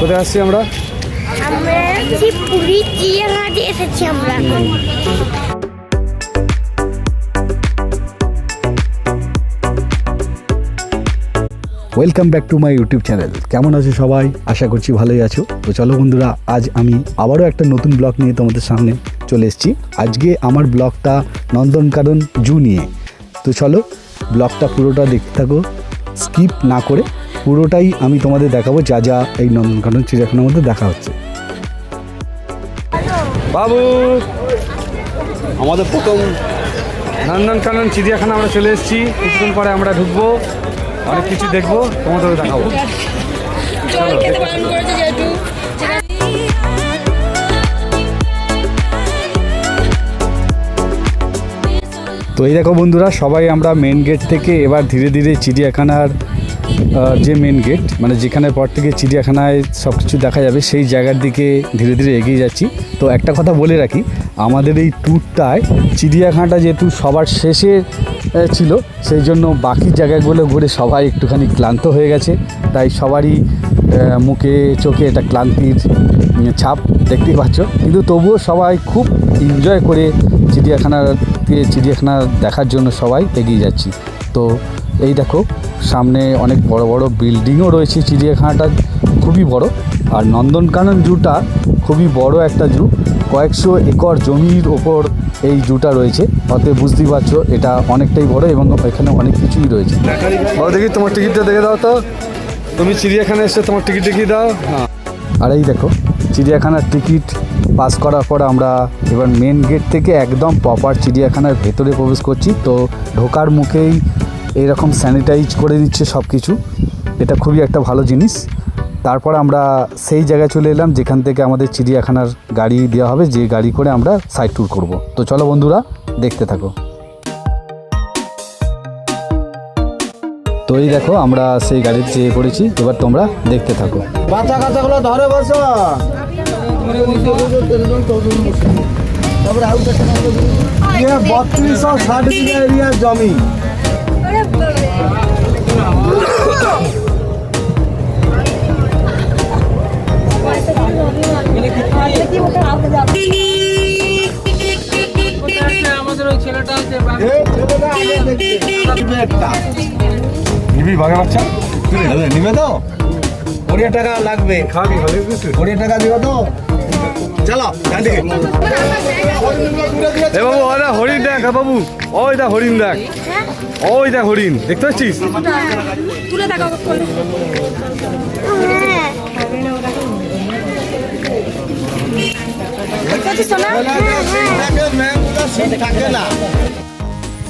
কোথায় আসছি আমরা? আমরা পুরী চিড়িয়াখানাতে এসেছি আমরা welcome back to my YouTube channel কেমন আছো সবাই? আশা করছি ভালোই আছো। তো চলো বন্ধুরা আজ আমি আবারও একটা নতুন ব্লগ নিয়ে তোমাদের সামনে চলে এসেছি। আজকে আমার ব্লগটা নন্দনকানন জু নিয়ে। তো চলো ব্লগটা পুরোটা দেখতে থাকো। স্কিপ না করে পুরোটাই আমি তোমাদের দেখাবো যা যা এই নন্দনকানন চিড়িয়াখানার মধ্যে দেখা হচ্ছে। বাবু! আমাদের প্রথম নন্দনকানন চিড়িয়াখানা আমরা চলে এসেছি। কিছুদিন পরে আমরা ঢুকবো অনেক কিছু দেখব তোমাদের দেখাবো। জল তো এই দেখো বন্ধুরা সবাই আমরা মেন গেট থেকে এবার ধীরে ধীরে চিড়িয়াখানার যে মেন গেট মানে যেখানের পর থেকে চিড়িয়াখানায় সব কিছু দেখা যাবে, সেই জায়গার দিকে ধীরে ধীরে এগিয়ে যাচ্ছি। তো একটা কথা বলে রাখি, আমাদের এই ট্যুরটায় চিড়িয়াখানাটা যেহেতু সবার শেষে ছিল, সেই জন্য বাকি জায়গাগুলো ঘুরে সবাই একটুখানি ক্লান্ত হয়ে গেছে। তাই সবারই মুখে, চোখে এটা ক্লান্তির ছাপ দেখতেই পাচ্ছ। কিন্তু তবুও সবাই খুব এনজয় করে চিড়িয়াখানাতে চিড়িয়াখানা দেখার জন্য সবাই এগিয়ে যাচ্ছি। তো এই দেখো সামনে অনেক বড় বড় বিল্ডিংও রয়েছে চিড়িয়াখানাটা খুবই বড়। আর নন্দনকানন জুটা খুবই বড় একটা জু কয়েকশো একর জমির ওপর এই জুটা রয়েছে। অতএব বুঝতেই পারছ এটা অনেকটাই বড় এবং এখানে অনেক কিছুই রয়েছে। দেখি তোমার টিকিটটা দেখে দাও তো। তুমি চিড়িয়াখানা এসে তোমার টিকিট দেখিয়ে দাও। হ্যাঁ। আর এই দেখো চিড়িয়াখানার টিকিট পাস করার পর আমরা এবার মেন গেট থেকে একদম প্রপার চিড়িয়াখানার ভেতরে প্রবেশ করছি। তো ঢোকার মুখেই এরকম স্যানিটাইজ করে দিচ্ছে সব কিছু এটা খুবই একটা ভালো জিনিস। তারপর আমরা সেই জায়গায় চলে এলাম যেখান থেকে আমাদের চিড়িয়াখানার গাড়ি দেওয়া হবে যে গাড়ি করে আমরা সাইড ট্যুর করব। তো চলো বন্ধুরা দেখতে থাকো। তো এই দেখো আমরা সেই গাড়িতে চেয়ে পড়েছি। এবার তোমরা দেখতে থাকো। বাচ্চা কাচ্চাগুলো ধরে বসো। বত্রিশশো ষাট বিঘা এরিয়ার জমি। নিবি টাকা লাগবে খাবি খাবি কিছু কুড়ি টাকা দিবে তো চলো হরিণ দেখ হ্যাঁ বাবু। ওই দা হরিণ দেখ। ওই দা হরিণ দেখতে পাচ্ছিস? তুলে দেখা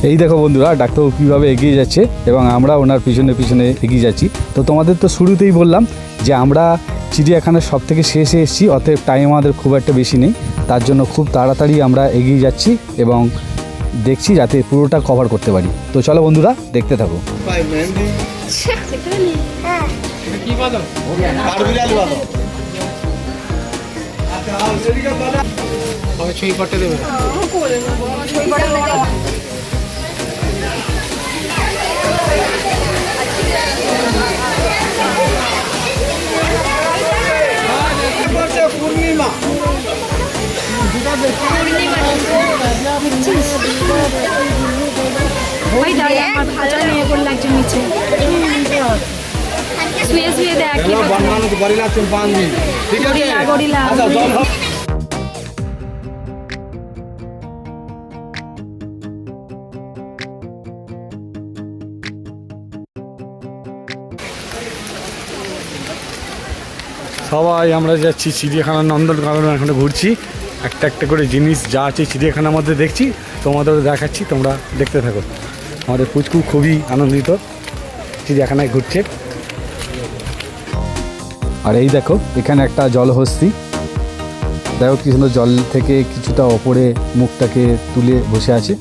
এই দেখো বন্ধুরা ডাক্তারবাবু কীভাবে এগিয়ে যাচ্ছে এবং আমরা ওনার পিছনে পিছনে এগিয়ে যাচ্ছি। তো তোমাদের তো শুরুতেই বললাম যে আমরা চিড়িয়াখানার সব থেকে শেষে এসেছি অতএব টাইম আমাদের খুব একটা বেশি নেই। তার জন্য খুব তাড়াতাড়ি আমরা এগিয়ে যাচ্ছি এবং দেখছি যাতে পুরোটা কভার করতে পারি। তো চলো বন্ধুরা দেখতে থাকো। ভাই পটে হ্যাঁ শুয়ে শুয়ে দেখ ঠিক আছে। আচ্ছা। সবাই আমরা যাচ্ছি চিড়িয়াখানা নন্দনকানন এখানে ঘুরছি। একটা একটা করে জিনিস যা আছে চিড়িয়াখানার মধ্যে দেখছি তোমাদের দেখাচ্ছি তোমরা দেখতে থাকো। আমাদের পুচকু খুবই আনন্দিত। চিড়িয়াখানায় ঘুরছে। আর এই দেখো, এখানে একটা জলহস্তি। দেখো কি সুন্দর জল থেকে কিছুটা ওপরে মুখটাকে তুলে বসে আছে।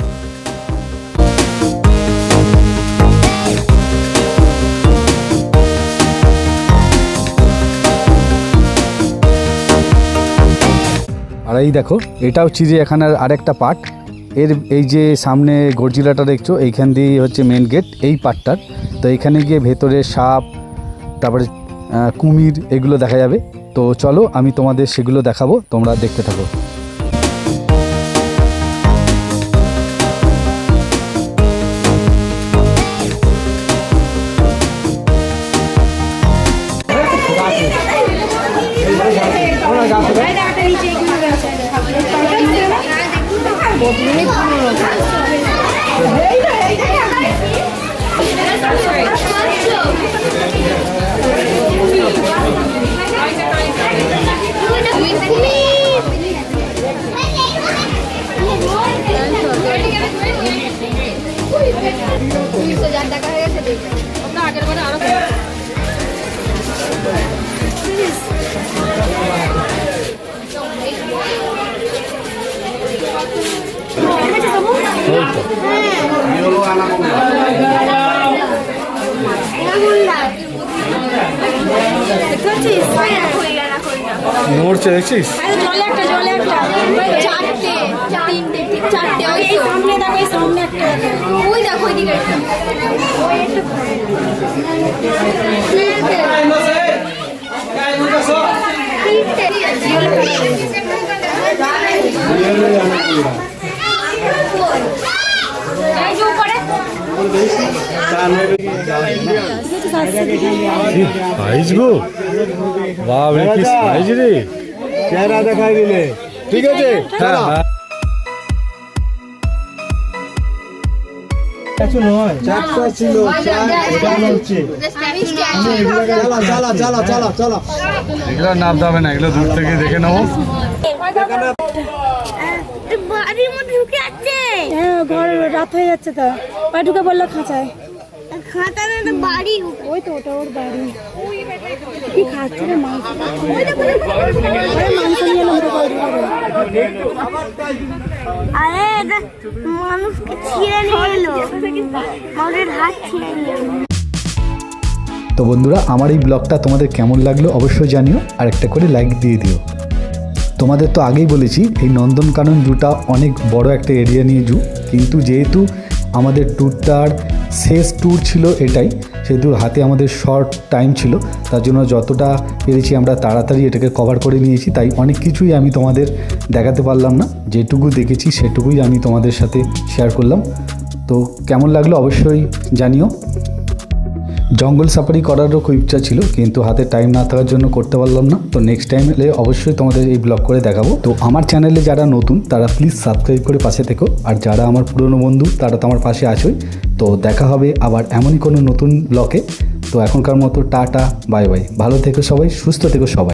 আর এই দেখো, এটাও চিড়িয়াখানার আরেকটা পার্ট। এর এই যে সামনে গর্জিলাটা দেখছ, এইখান দিয়ে হচ্ছে মেন গেট এই পার্টটার তো এইখানে গিয়ে ভেতরে সাপ, তারপরে কুমির, এগুলো দেখা যাবে। তো চলো, আমি তোমাদের সেগুলো দেখাবো, তোমরা দেখতে থাকো। নড়ছে দেখছিস আরে জলে একটা জলে একটা চারটে তিনটে চারটে ওই সামনে দেখো এই সামনে একটা ওই দেখো ওইদিকে একটা এই যে উপরে সাইজ গো। বাবা কি সাইজ রে? চেহারা দিলে ঠিক আছে হ্যাঁ। কিছু নয়। চারটা ছিল চার এখানে হচ্ছে। চালা চালা চালা চালা চালা। এগুলো নামতে হবে না এগুলো দূর থেকে দেখে নেব বাড়ির মধ্যে ঢুকে আছে হ্যাঁ ঘর রাত হয়ে যাচ্ছে তো। পা ঢুকে বলল খাঁচায়। খাতা না বাড়ি। ওই তো ওটা ওর বাড়ি। কি খাচ্ছে রে মাংস মাংস নিয়ে এলাম তো। আরে মানুষকে ছিঁড়ে মানুষের হাত ছিঁড়ে তো বন্ধুরা, আমার এই ব্লগটা তোমাদের কেমন লাগল অবশ্যই জানিও, আর একটা করে লাইক দিয়ে দিও। তোমাদের তো আগেই বলেছি, এই নন্দনকানন জুটা অনেক বড় একটা এরিয়া নিয়ে জু। কিন্তু যেহেতু আমাদের ট্যুরটার শেষ ট্যুর ছিল এটাই। সেহেতু হাতে আমাদের শর্ট টাইম ছিল। তার জন্য যতটা পেরেছি আমরা তাড়াতাড়ি এটাকে কভার করে নিয়েছি। তাই অনেক কিছুই আমি তোমাদের দেখাতে পারলাম না। যেটুকু দেখেছি সেটুকুই আমি তোমাদের সাথে শেয়ার করলাম। তো কেমন লাগল অবশ্যই জানিও। জঙ্গল সাফারি করারও খুব ইচ্ছা ছিল, কিন্তু হাতে টাইম না থাকার জন্য করতে পারলাম না। তো নেক্সট টাইম এলে অবশ্যই তোমাদের এই ব্লগ করে দেখাবো। তো আমার চ্যানেলে যারা নতুন, তারা প্লিজ সাবস্ক্রাইব করে পাশে থেকো। আর যারা আমার পুরনো বন্ধু, তারা তো আমার পাশে আছোই। তো দেখা হবে আবার এমনই কোনো নতুন ব্লকে তো এখনকার মতো টাটা বাই বাই ভালো থেকো সবাই, সুস্থ থেকো সবাই।